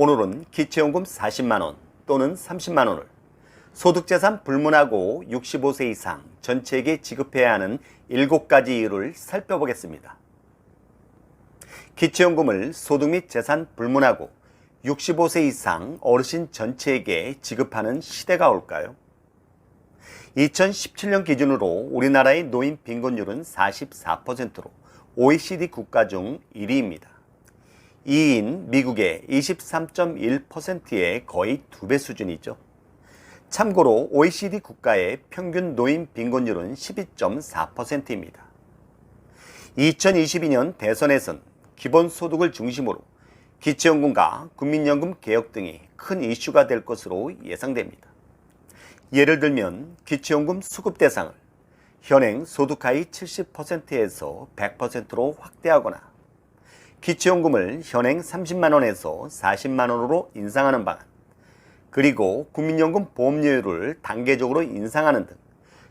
오늘은 기초연금 40만원 또는 30만원을 소득재산 불문하고 65세 이상 전체에게 지급해야 하는 7가지 이유를 살펴보겠습니다. 기초연금을 소득 및 재산 불문하고 65세 이상 어르신 전체에게 지급하는 시대가 올까요? 2017년 기준으로 우리나라의 노인 빈곤율은 44%로 OECD 국가 중 1위입니다. 2위인 미국의 23.1%의 거의 두 배 수준이죠. 참고로 OECD 국가의 평균 노인 빈곤율은 12.4%입니다. 2022년 대선에선 기본소득을 중심으로 기초연금과 국민연금 개혁 등이 큰 이슈가 될 것으로 예상됩니다. 예를 들면 기초연금 수급 대상을 현행 소득 하위 70%에서 100%로 확대하거나 기초연금을 현행 30만 원에서 40만 원으로 인상하는 방안 그리고 국민연금 보험료율을 단계적으로 인상하는 등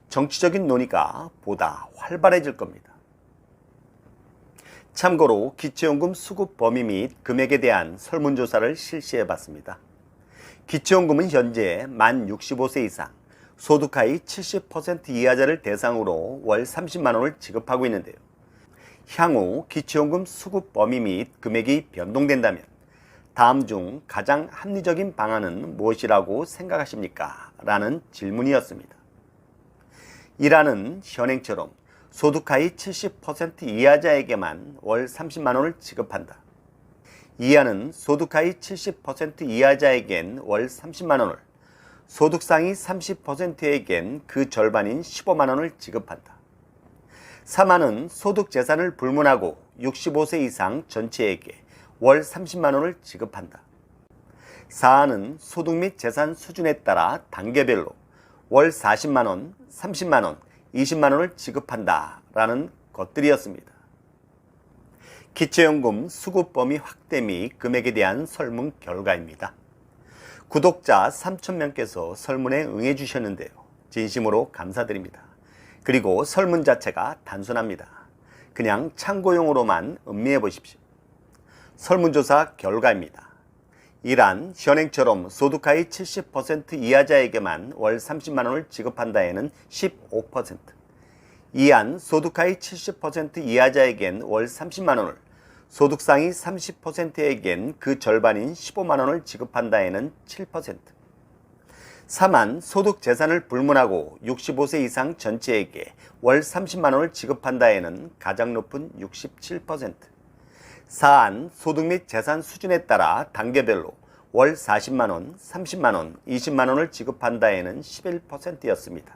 정치적인 논의가 보다 활발해질 겁니다. 참고로 기초연금 수급 범위 및 금액에 대한 설문조사를 실시해 봤습니다. 기초연금은 현재 만 65세 이상 소득 하위 70% 이하자를 대상으로 월 30만 원을 지급하고 있는데요. 향후 기초연금 수급 범위 및 금액이 변동된다면 다음 중 가장 합리적인 방안은 무엇이라고 생각하십니까? 라는 질문이었습니다. 1라는 현행처럼 소득 하위 70% 이하자에게만 월 30만 원을 지급한다. 2하는 소득 하위 70% 이하자에겐 월 30만 원을, 소득 상위 30%에겐 그 절반인 15만 원을 지급한다. 3하는 소득 재산을 불문하고 65세 이상 전체에게 월 30만 원을 지급한다. 4하는 소득 및 재산 수준에 따라 단계별로 월 40만 원, 30만 원, 20만 원을 지급한다. 라는 것들이었습니다. 기초연금 수급 범위 확대 및 금액에 대한 설문 결과입니다. 구독자 3,000명께서 설문에 응해 주셨는데요. 진심으로 감사드립니다. 그리고 설문 자체가 단순합니다. 그냥 참고용으로만 음미해 보십시오. 설문조사 결과입니다. 1안 현행처럼 소득 하위 70% 이하자에게만 월 30만 원을 지급한다에는 15%. 2안 소득 하위 70% 이하자에겐 월 30만 원을 소득 상위 30%에겐 그 절반인 15만 원을 지급한다에는 7%. 3안 소득 재산을 불문하고 65세 이상 전체에게 월 30만 원을 지급한다에는 가장 높은 67%. 4안 소득 및 재산 수준에 따라 단계별로 월 40만 원, 30만 원, 20만 원을 지급한다에는 11%였습니다.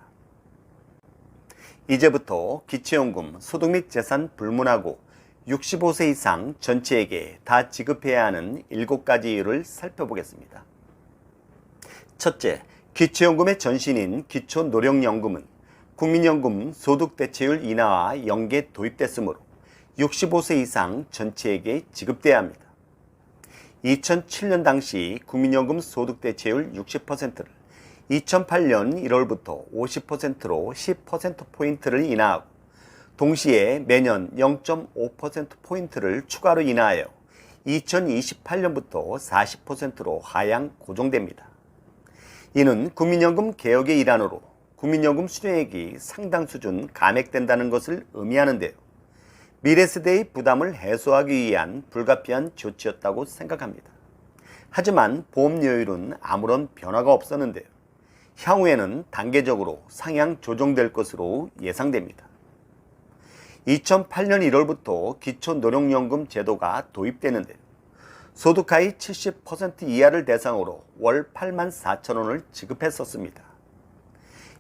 이제부터 기초연금 소득 및 재산 불문하고 65세 이상 전체에게 다 지급해야 하는 7가지 이유를 살펴보겠습니다. 첫째, 기초연금의 전신인 기초노령연금은 국민연금 소득대체율 인하와 연계 도입됐으므로 65세 이상 전체에게 지급돼야 합니다. 2007년 당시 국민연금 소득대체율 60%를 2008년 1월부터 50%로 10%포인트를 인하하고 동시에 매년 0.5%포인트를 추가로 인하하여 2028년부터 40%로 하향 고정됩니다. 이는 국민연금 개혁의 일환으로 국민연금 수령액이 상당 수준 감액된다는 것을 의미하는데요. 미래 세대의 부담을 해소하기 위한 불가피한 조치였다고 생각합니다. 하지만 보험료율은 아무런 변화가 없었는데요. 향후에는 단계적으로 상향 조정될 것으로 예상됩니다. 2008년 1월부터 기초노령연금 제도가 도입되는데 소득 하위 70% 이하를 대상으로 월 8만 4천 원을 지급했었습니다.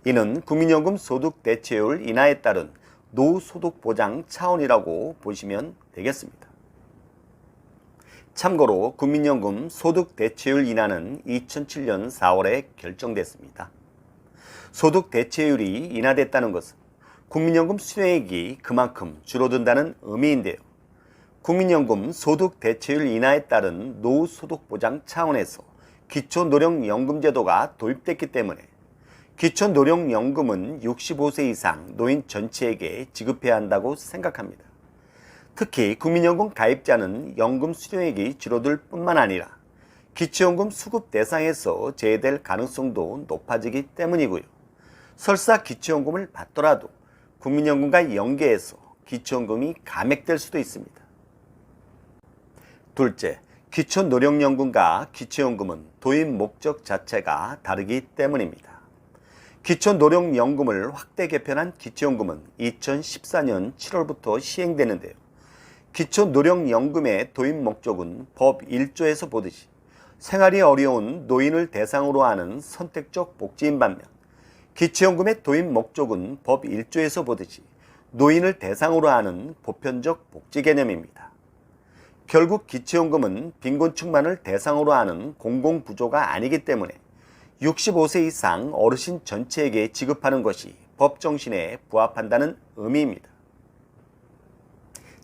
이는 국민연금 소득 대체율 인하에 따른 노소득 보장 차원이라고 보시면 되겠습니다. 참고로 국민연금 소득 대체율 인하는 2007년 4월에 결정됐습니다. 소득 대체율이 인하됐다는 것은 국민연금 수령액이 그만큼 줄어든다는 의미인데요. 국민연금 소득 대체율 인하에 따른 노소득 보장 차원에서 기초노령연금제도가 도입됐기 때문에 기초노령연금은 65세 이상 노인 전체에게 지급해야 한다고 생각합니다. 특히 국민연금 가입자는 연금 수령액이 줄어들 뿐만 아니라 기초연금 수급 대상에서 제외될 가능성도 높아지기 때문이고요. 설사 기초연금을 받더라도 국민연금과 연계해서 기초연금이 감액될 수도 있습니다. 둘째, 기초노령연금과 기초연금은 도입 목적 자체가 다르기 때문입니다. 기초노령연금을 확대 개편한 기초연금은 2014년 7월부터 시행되는데요. 기초노령연금의 도입 목적은 법 1조에서 보듯이 생활이 어려운 노인을 대상으로 하는 선택적 복지인 반면 기초연금의 도입 목적은 법 1조에서 보듯이 노인을 대상으로 하는 보편적 복지 개념입니다. 결국 기초연금은 빈곤층만을 대상으로 하는 공공부조가 아니기 때문에 65세 이상 어르신 전체에게 지급하는 것이 법 정신에 부합한다는 의미입니다.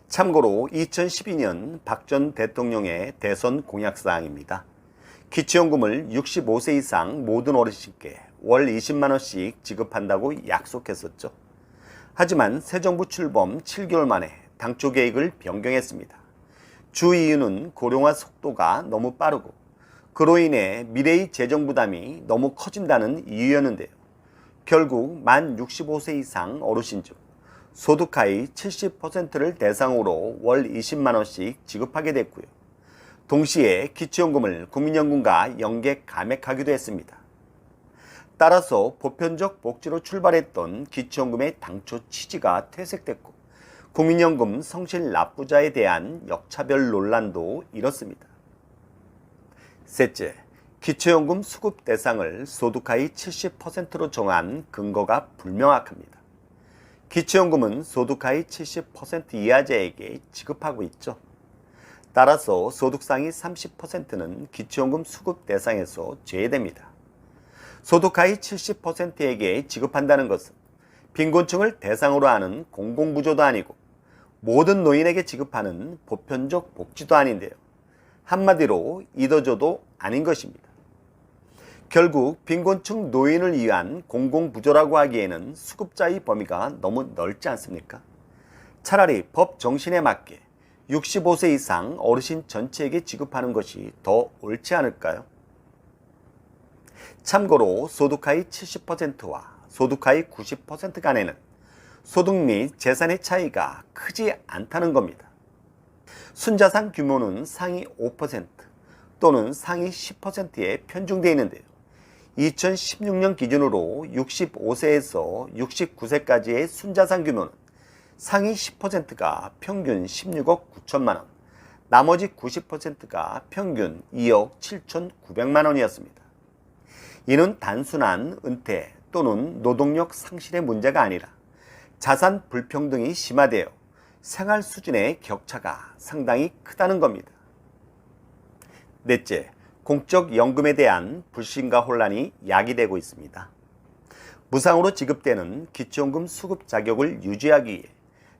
참고로 2012년 박 전 대통령의 대선 공약사항입니다. 기초연금을 65세 이상 모든 어르신께 월 20만원씩 지급한다고 약속했었죠. 하지만 새 정부 출범 7개월 만에 당초 계획을 변경했습니다. 주 이유는 고령화 속도가 너무 빠르고 그로 인해 미래의 재정 부담이 너무 커진다는 이유였는데요. 결국 만 65세 이상 어르신 중 소득하의 70%를 대상으로 월 20만 원씩 지급하게 됐고요. 동시에 기초연금을 국민연금과 연계 감액하기도 했습니다. 따라서 보편적 복지로 출발했던 기초연금의 당초 취지가 퇴색됐고 국민연금 성실 납부자에 대한 역차별 논란도 일었습니다. 셋째, 기초연금 수급 대상을 소득하의 70%로 정한 근거가 불명확합니다. 기초연금은 소득하의 70% 이하자에게 지급하고 있죠. 따라서 소득상위 30%는 기초연금 수급 대상에서 제외됩니다. 소득하위 70%에게 지급한다는 것은 빈곤층을 대상으로 하는 공공부조도 아니고 모든 노인에게 지급하는 보편적 복지도 아닌데요. 한마디로 이더저도 아닌 것입니다. 결국 빈곤층 노인을 위한 공공부조라고 하기에는 수급자의 범위가 너무 넓지 않습니까? 차라리 법 정신에 맞게 65세 이상 어르신 전체에게 지급하는 것이 더 옳지 않을까요? 참고로 소득하위 70%와 소득하위 90% 간에는 소득 및 재산의 차이가 크지 않다는 겁니다. 순자산 규모는 상위 5% 또는 상위 10%에 편중되어 있는데요. 2016년 기준으로 65세에서 69세까지의 순자산 규모는 상위 10%가 평균 16억 9천만 원, 나머지 90%가 평균 2억 7천9백만 원이었습니다. 이는 단순한 은퇴 또는 노동력 상실의 문제가 아니라 자산 불평등이 심화되어 생활 수준의 격차가 상당히 크다는 겁니다. 넷째, 공적 연금에 대한 불신과 혼란이 야기되고 있습니다. 무상으로 지급되는 기초연금 수급 자격을 유지하기 위해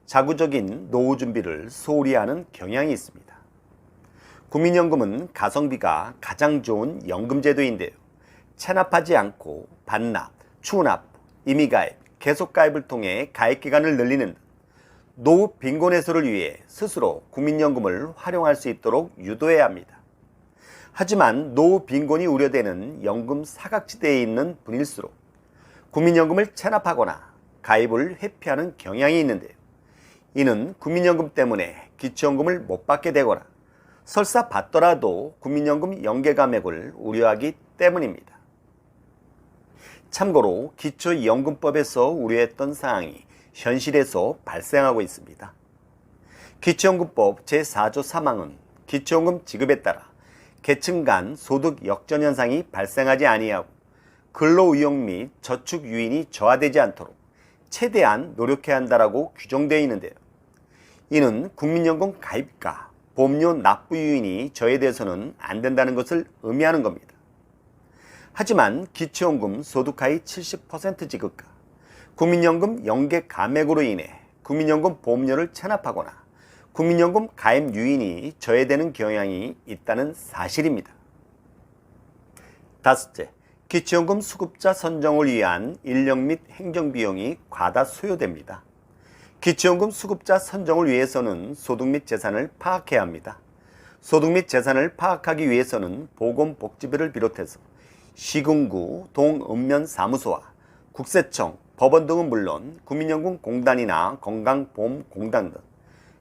자구적인 노후 준비를 소홀히 하는 경향이 있습니다. 국민연금은 가성비가 가장 좋은 연금제도인데요. 체납하지 않고 반납, 추납, 임의가입, 계속 가입을 통해 가입 기간을 늘리는 등 노후 빈곤 해소를 위해 스스로 국민연금을 활용할 수 있도록 유도해야 합니다. 하지만 노후 빈곤이 우려되는 연금 사각지대에 있는 분일수록 국민연금을 체납하거나 가입을 회피하는 경향이 있는데요. 이는 국민연금 때문에 기초연금을 못 받게 되거나 설사 받더라도 국민연금 연계 감액을 우려하기 때문입니다. 참고로 기초연금법에서 우려했던 사항이 현실에서 발생하고 있습니다. 기초연금법 제4조 3항은 기초연금 지급에 따라 계층 간 소득 역전 현상이 발생하지 아니하고 근로의욕 및 저축 유인이 저하되지 않도록 최대한 노력해야 한다라고 규정되어 있는데요. 이는 국민연금 가입과 보험료 납부 유인이 저해돼서는 안 된다는 것을 의미하는 겁니다. 하지만 기초연금 소득하위 70% 지급과 국민연금 연계 감액으로 인해 국민연금 보험료를 체납하거나 국민연금 가입 유인이 저해되는 경향이 있다는 사실입니다. 다섯째, 기초연금 수급자 선정을 위한 인력 및 행정비용이 과다 소요됩니다. 기초연금 수급자 선정을 위해서는 소득 및 재산을 파악해야 합니다. 소득 및 재산을 파악하기 위해서는 보건복지부를 비롯해서 시군구, 동읍면사무소와 국세청, 법원 등은 물론 국민연금공단이나 건강보험공단 등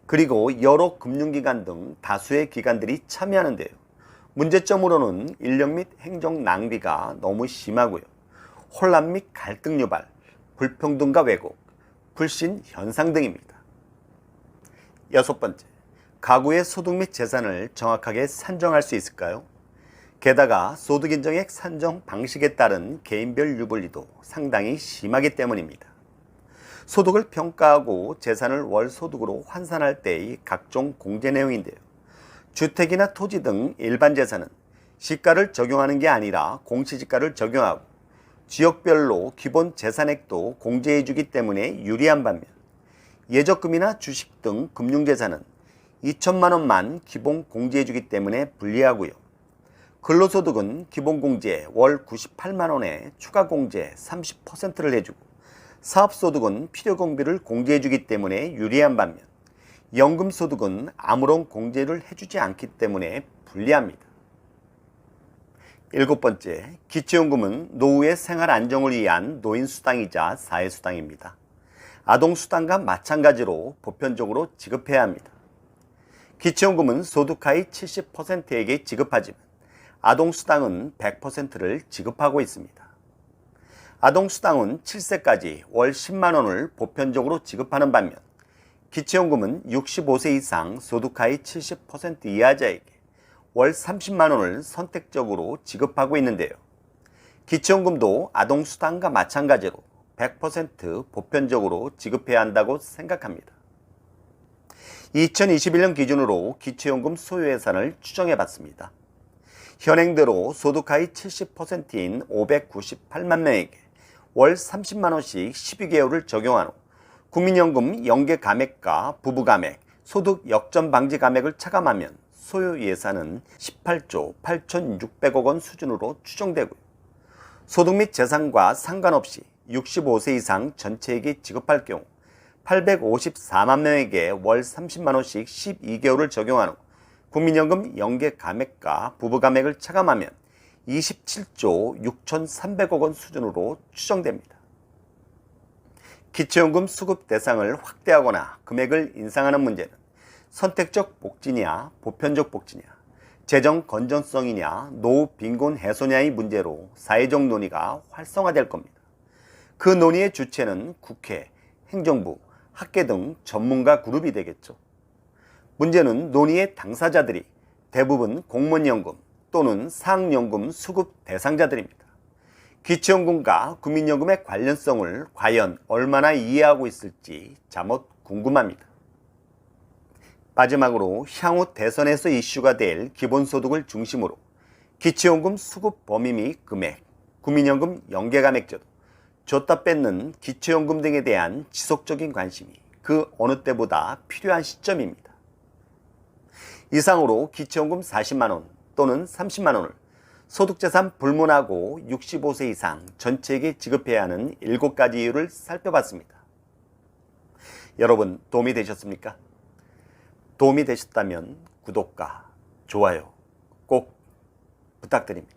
그리고 여러 금융기관 등 다수의 기관들이 참여하는데요. 문제점으로는 인력 및 행정 낭비가 너무 심하고요. 혼란 및 갈등 유발, 불평등과 왜곡, 불신 현상 등입니다. 여섯 번째, 가구의 소득 및 재산을 정확하게 산정할 수 있을까요? 게다가 소득 인정액 산정 방식에 따른 개인별 유불리도 상당히 심하기 때문입니다. 소득을 평가하고 재산을 월 소득으로 환산할 때의 각종 공제 내용인데요. 주택이나 토지 등 일반 재산은 시가를 적용하는 게 아니라 공시지가를 적용하고 지역별로 기본 재산액도 공제해 주기 때문에 유리한 반면 예적금이나 주식 등 금융재산은 2천만 원만 기본 공제해 주기 때문에 불리하고요. 근로소득은 기본공제 월 98만 원에 추가 공제 30%를 해주고 사업소득은 필요공비를 공제해 주기 때문에 유리한 반면 연금소득은 아무런 공제를 해주지 않기 때문에 불리합니다. 일곱 번째, 기초연금은 노후의 생활 안정을 위한 노인수당이자 사회수당입니다. 아동수당과 마찬가지로 보편적으로 지급해야 합니다. 기초연금은 소득하위 70%에게 지급하지만 아동수당은 100%를 지급하고 있습니다. 아동수당은 7세까지 월 10만원을 보편적으로 지급하는 반면 기초연금은 65세 이상 소득하위 70% 이하자에게 월 30만원을 선택적으로 지급하고 있는데요. 기초연금도 아동수당과 마찬가지로 100% 보편적으로 지급해야 한다고 생각합니다. 2021년 기준으로 기초연금 소요 예산을 추정해 봤습니다. 현행대로 소득하위 70%인 598만 명에게 월 30만 원씩 12개월을 적용한 후 국민연금 연계 감액과 부부 감액, 소득 역전 방지 감액을 차감하면 소요 예산은 18조 8,600억 원 수준으로 추정되고요. 소득 및 재산과 상관없이 65세 이상 전체에게 지급할 경우 854만 명에게 월 30만 원씩 12개월을 적용한 후 국민연금 연계 감액과 부부 감액을 차감하면 27조 6,300억 원 수준으로 추정됩니다. 기초연금 수급 대상을 확대하거나 금액을 인상하는 문제는 선택적 복지냐 보편적 복지냐 재정 건전성이냐 노후 빈곤 해소냐의 문제로 사회적 논의가 활성화될 겁니다. 그 논의의 주체는 국회, 행정부, 학계 등 전문가 그룹이 되겠죠. 문제는 논의의 당사자들이 대부분 공무원연금 또는 사학연금 수급 대상자들입니다. 기초연금과 국민연금의 관련성을 과연 얼마나 이해하고 있을지 잠옷 궁금합니다. 마지막으로 향후 대선에서 이슈가 될 기본소득을 중심으로 기초연금 수급 범위 및 금액, 국민연금 연계감액제도, 줬다 뺏는 기초연금 등에 대한 지속적인 관심이 그 어느 때보다 필요한 시점입니다. 이상으로 기초연금 40만원 또는 30만원을 소득재산 불문하고 65세 이상 전체에게 지급해야 하는 7가지 이유를 살펴봤습니다. 여러분 도움이 되셨습니까? 도움이 되셨다면 구독과 좋아요 꼭 부탁드립니다.